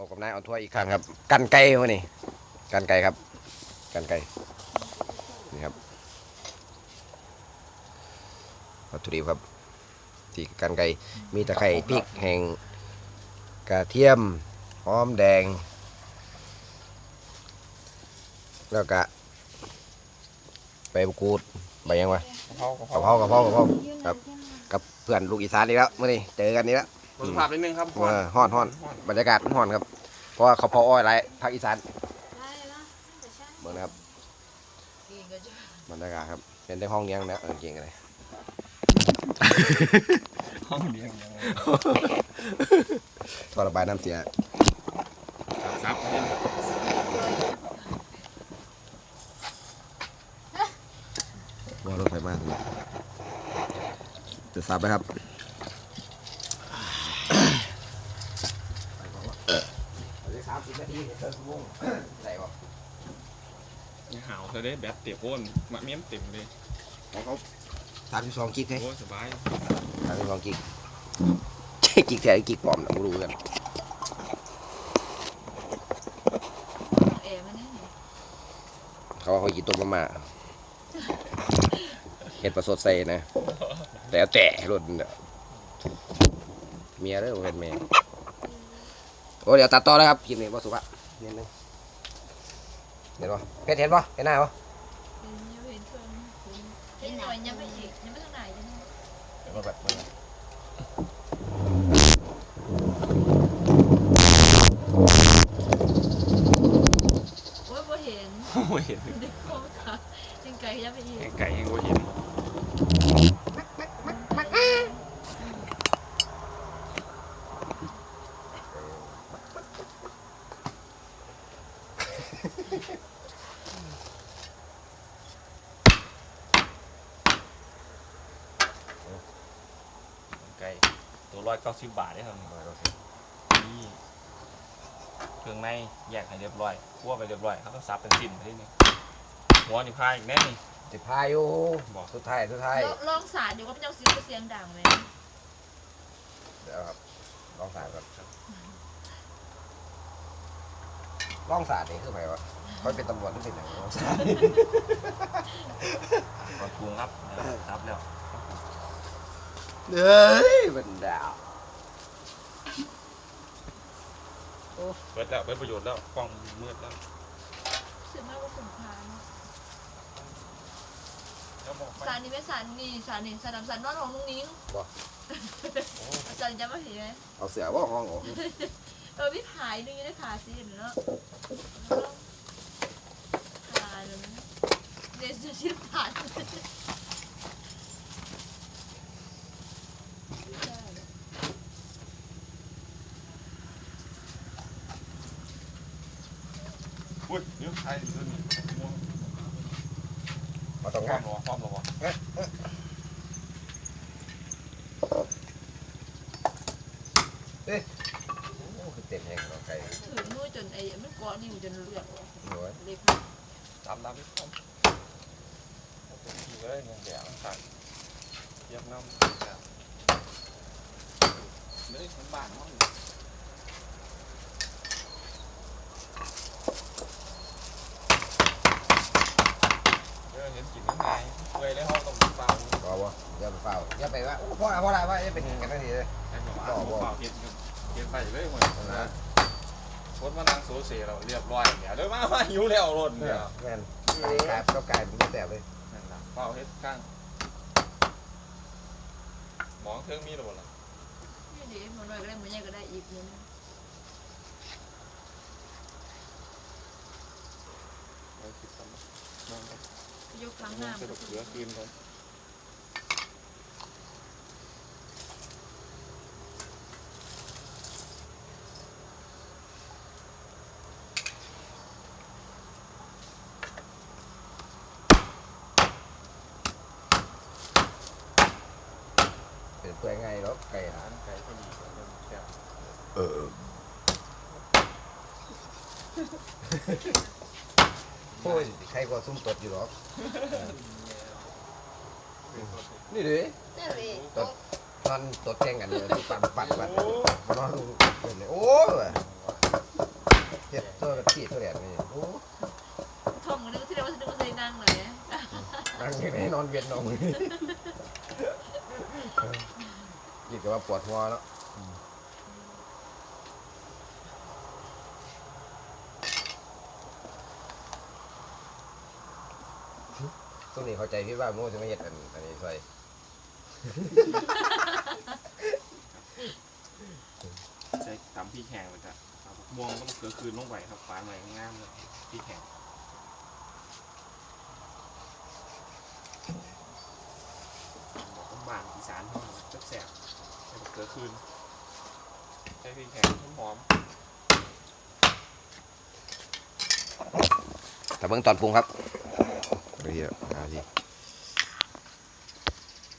ออกกับนายเอาถ้วยอีกครั้งครับ กันไก่วะนี่กันไก่ครับ กันไก่นี่ครับวัตถุดิบครับ ที่กันไก่มีตะไคร้พริกแห้งกระเทียมหอมแดง แล้วก็ใบมะกรูดใบยังวะกะเพรากะกะเพเพรารากะเพรากะเพราครับ กับเพื่อนลูกอีสานอีกแล้วมื่อนี้เจอกันนี่แล้ว สุขภาพนิดนึงครับเออฮ้อนฮ้อนบรรยากาศมันฮ้อนครับ เพราะว่าเขาเพาอ้อยไรภาคอีสานเบิ่งนะครับบรรยากาศครับเป็นได้ห้องเลี้ยงนะเออเก่งเลยห้องเดียวยังไงท่อระบายน้ำเสียครับว่ารถไฟมาสิจะสับไหมครับสามสิบนา ทีเธอชั่วโมงใส่ป่ะนี่หาวเธอได้แบตเตียบโอนมะเมี่ยมเต็มเลยของเขาสามสิบสองกิกไงโอ้สบายสามสิบสองกิกกิกแท้หรือกิกปลอมนะไม่รู้กันเอมันนี่เขาว่าเขากินต้มมาม่าเห็ดประสดใส่นะแล้วแต่รถเนี่ยเมียเด้อบ่เป็นเมีย โอ้เดี๋ยวตัดต่อแล้วครับกินนี่บ่สุภาพนิดนึงเห็นป่ะเพชรเห็นป่ะเห็นหน้าปะเห็นยังเห็นเพิ่นเห็นหน่อยยังไม่อีกยังไม่ทางไหนยังไม่เดี๋ยวมาแบบโอ้ยบ่เห็นโอ้เห็นเด็กเขาค่ะยังไกลยังไม่อีกไก่ยังโอ้เห็น ไก่ตัวร้อยเก้าสิบบาทได้ครับนี่เครื่องในแยกให้เรียบร้อยคั่วไปเรียบร้อยเขาต้องซับเป็นสิ้นไปทีนึงหัวนี่พายอีกแน่นี่สิพายอยู่บอกสุดท้ายสุดท้ายลลองสาดอยู่ว่าเป็นยังเสียงดังไหมเดี๋ยวครับลองสาดก่อน ลองสาดนี่คือไงวะเขาเป็นตำรวจหรือเป็นอะไรลองสาดก่อนปรุงครับซับแล้วเฮ้ยมันดาวเปิดแล้วเปิดประโยชน์แล้วกล้องมืดแล้วเสียงมากว่าสงครามแล้วบอกไปสารนี่ไม่สารนี่สารนี่สารดำสารนอนของลุงนิ้งสารจะมาเห็นไหมเอาเสือว่าห้องออกเออพี่ผายนึงยังได้ขาสิเนาะขาเลยเดี๋ยวจะชิมผ่านอุ้ยเดี๋ยวใครอีกตัวนี้ม่วงมาตรงคกัวานมหรอความหรอวะ โอ้คือเต็มแห้งเราไก่ถือมือจนไอ้มันเกาะนิ้วจนเลือดโอ้ยเล็กตามตามที่ผมขี่เลยเงินแดงสั่งเทียบน้ำเลยทั้งบ้านห้องเออเห็นกินยังไงเปื่อยเลยห้องต้องเปล่าบอกว่าอย่าไปเฝ้าอย่าไปว่าโอ้พ่อพ่ออะไรว่าจะเป็นกันทันทีเลยไอ้หนูอะ เปล่าเห็นเห็นไปเลยหมดนะรถมานั่งโซเซเราเรียบร้อยเนี่ยเดี๋ยวมาว่าหิวแล้วรถเนี่ยแม่นไก่กายก็กลายเป็นแสบเลยนั่นล่ะเปล่าเฮ็ดข้างหมองเครื่องมีหรือเปล่านี่ดิมันน้อยก็ได้มันใหญ่ก็ได้อีกนึงเอาคิดกันนะมองกันยกครั้งหมอน้างสรุปเหลือคืนก่อน เปื่ยไงหรอกไก่หานไก่ก็ดีดแซ่บเออโอ้ยใครก็ซุ่มตดอยู่หรอกนี่ดิเลย ตดตอนตดแจ้งกันเลยปัดปัดปัดนอนเลยโอ้ยเจ็บตัวระที่ตัวแดดนี่โอ้ท่องนึกที่เราว่าจะนึกว่าจะนั่งเลยนั่งยังไงนอนเวียนนอน กับว่าปวดหัวเนาะตัวนี้เข้าใจพี่ว่าโม่จะไม่เห็ดอันอันนี้ใส่ใช้ตำพี่แข็งเลยจ้ะเอาผักม่วงก็มะเขือคืนลงไปครับฝานใหม่งามเลยพี่แข็ง บ้านอีสานเขาจับแสบใช้มะเขือคืนใช้พริกแข็งหอมแต่เบื้องตอนปรุงครับเดี๋ยวทีเอาสิ